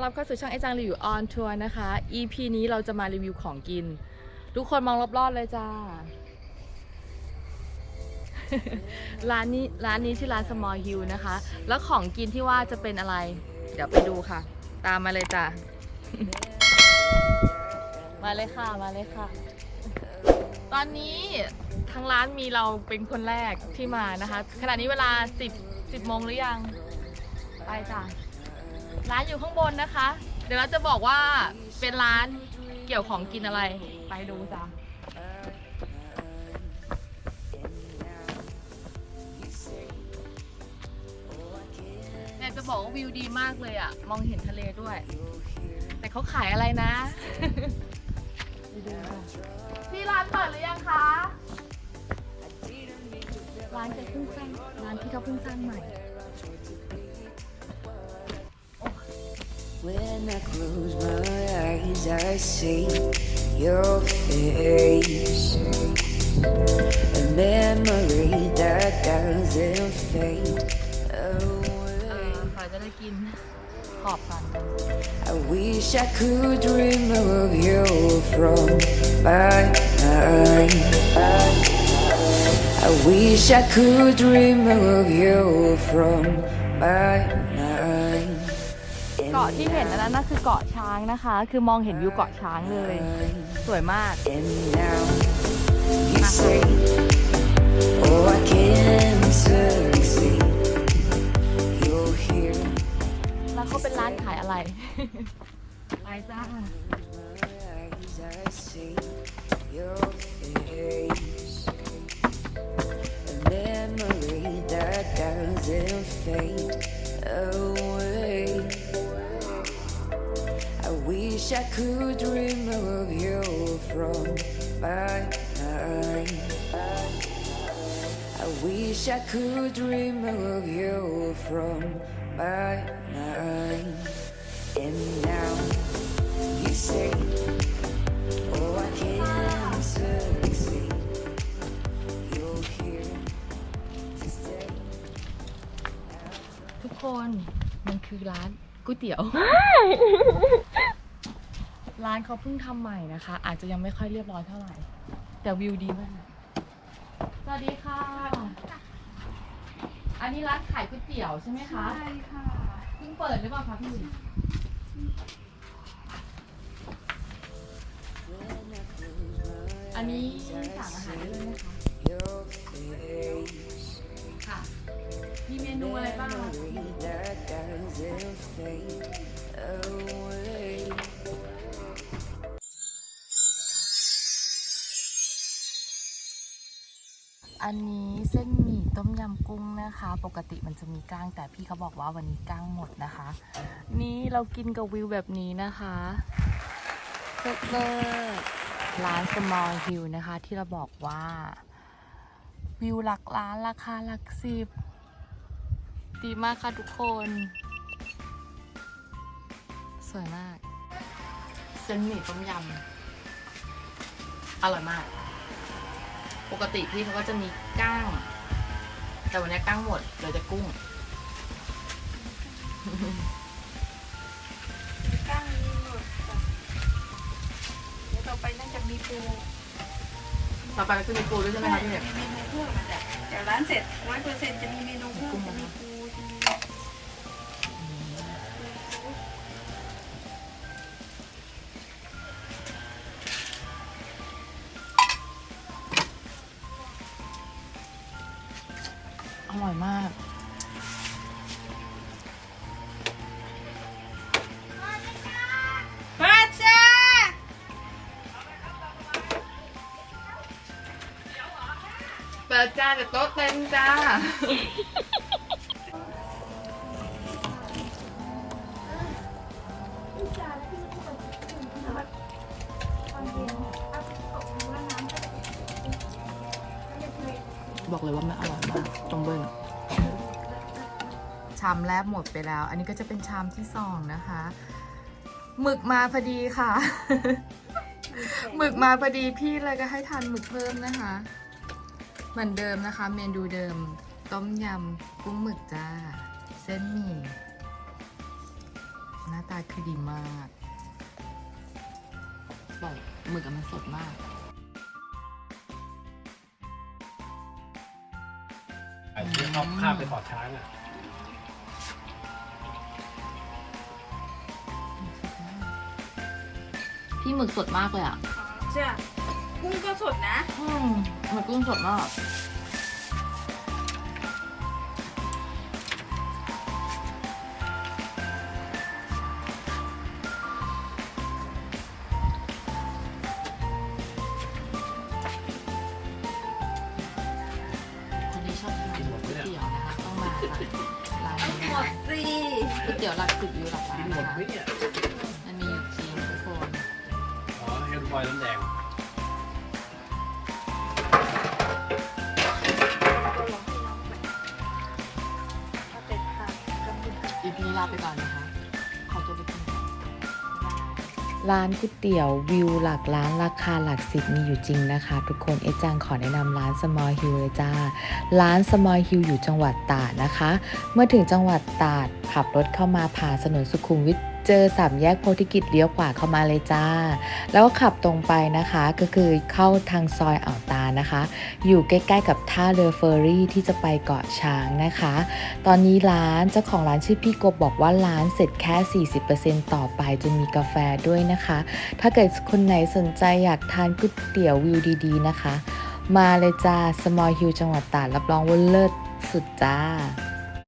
อนรับเข้าสู่ช่องไอจังรีวิวออนทัวร์นะคะ EP นี้เราจะมารีวิวของกิน ทุกคนมองรอบๆเลยจ้า ร้านนี้ร้านนี้ชื่อร้าน Small Hill นะคะ แล้วของกินที่ว่าจะเป็นอะไร เดี๋ยวไปดูค่ะ ตามมาเลยจ้า มาเลยค่ะมาเลยค่ะ ตอนนี้ทางร้านมีเราเป็นคนแรกที่มานะคะ ขณะนี้เวลา 10 10โมงหรือยัง ไปจ้ะ ร้านอยู่ข้างบนนะคะ เดี๋ยวเราจะบอกว่าเป็นร้านเกี่ยวของกินอะไร ไปดูจ้ะเนี่ยจะบอกว่าวิวดีมากเลยอะมองเห็นทะเลด้วย แต่เขาขายอะไรนะพี่ร้านเปิดหรือยังคะ ร้านจะเพิ่งสร้างร้านที่เขาเพิ่งสร้างใหม่ When I close my eyes, I see your face. A memory that doesn't fade เอ away. อขอจะได้กินขอบก่อน I wish I could remove you from my mind. I wish I could remove you from my mind. เกาะที่เห็นอันนั้นน่ะคือเกาะช้างนะคะ คือมองเห็นวิวเกาะช้างเลย สวยมาก And now you say, Oh, I can succeed. You're here. แล้วเขาเป็นร้านขายอะไรไปจ้า Eyes, I see your face. A memory that doesn't fade away. wish I could remove you from my mind. I wish I could remove you from my mind. And now you say, Oh, I can succeed. You're here to stay. ทุกคนมันคือร้านก๋วยเตี๋ยว ร้านเขาเพิ่งทำใหม่นะคะ อาจจะยังไม่ค่อยเรียบร้อยเท่าไหร่ แต่วิวดีมาก สวัสดีค่ะ อันนี้ร้านขายก๋วยเตี๋ยวใช่ไหมคะ ใช่ค่ะ เพิ่งเปิดหรือเปล่าคะพี่อันนี้สั่งอาหารได้เลยนะคะ Your face. ค่ะ มีเมนูอะไรบ้างคะ อันนี้เส้นหมี่ต้มยำกุ้งนะคะ ปกติมันจะมีก้างแต่พี่เขาบอกว่าวันนี้ก้างหมดนะคะ นี่เรากินกับวิวแบบนี้นะคะเลิศเลิศร้าน small hill นะคะ ที่เราบอกว่า วิวหลักล้านราคาหลักสิบ ดีมากค่ะทุกคน สวยมาก เส้นหมี่ต้มยำอร่อยมาก ปกติพี่เขาก็จะมีก้าง แต่วันนี้ก้างหมดเหลือแต่กุ้งก้างมีหมดค่ะเดี๋ยวต่อไปน่าจะมีปูต่อไปก็จะมีปูด้วยใช่ไหมคะพี่มีเมนูเพิ่มมาจ้ะเดี๋ยวร้านเสร็จร้อยเปอร์เซ็นต์จะมีเมนูเพิ่มจะมีปู แต่โต๊ะเต็มจ้า บอกเลยว่ามันอร่อยมากตรงเบิ้ลชามแรกหมดไปแล้ว อันนี้ก็จะเป็นชามที่สองนะคะหมึกมาพอดีค่ะ หมึกมาพอดีพี่เลยก็ให้ทานหมึกเพิ่มนะคะ เหมือนเดิมนะคะ เมนูเดิม ต้มยำกุ้งหมึกจ้า เส้นหมี่หน้าตาคือดีมากบอกหมึกอะมันสดมาก ไอ้ที่เขาข้ามไปขอช้างอะพี่หมึกสดมากเลยอะ ใช่ กุ้งก็สดนะ อืมหมึกกุ้งสดมาก คนที่ชอบทานก๋วยเตี๋ยวนะคะต้องมาร้านร้านนี้หมนะดคะสิก๋วยเตี๋ยวหลักสิบวิวหลักล้ากินนหมนะดคะไหมเนี่ย มันมีอยู่จริงทุกคน อ๋อเฮลบอยน้ำแดง ไปก่อนนะคะ ขอตัวไปกินก่อนร้านก๋วยเตี๋ยววิวหลักล้านราคาหลักสิบมีอยู่จริงนะคะ ทุกคนเอจังขอแนะนำร้านสมอลฮิลเลยจ้า ร้านสมอลฮิลอยู่จังหวัดตราดนะคะ เมื่อถึงจังหวัดตราด ขับรถเข้ามาผ่านถนนสุขุมวิทเจอสามแยกโพธิกิจเลี้ยวขวาเข้ามาเลยจ้า แล้วก็ขับตรงไปนะคะก็คือเข้าทางซอยอ่าวตานะคะ อยู่ใกล้ๆกับท่าเรือเฟอร์รี่ที่จะไปเกาะช้างนะคะ ตอนนี้ร้านเจ้าของร้านชื่อพี่กบบอกว่าร้านเสร็จแค่ 40%ต่อไปจะมีกาแฟด้วยนะคะ ถ้าเกิดคนไหนสนใจอยากทานก๋วยเตี๋ยววิวดีๆนะคะ มาเลยจ้า Small Hill จังหวัดตราดรับรองว่าเลิศสุดจ้า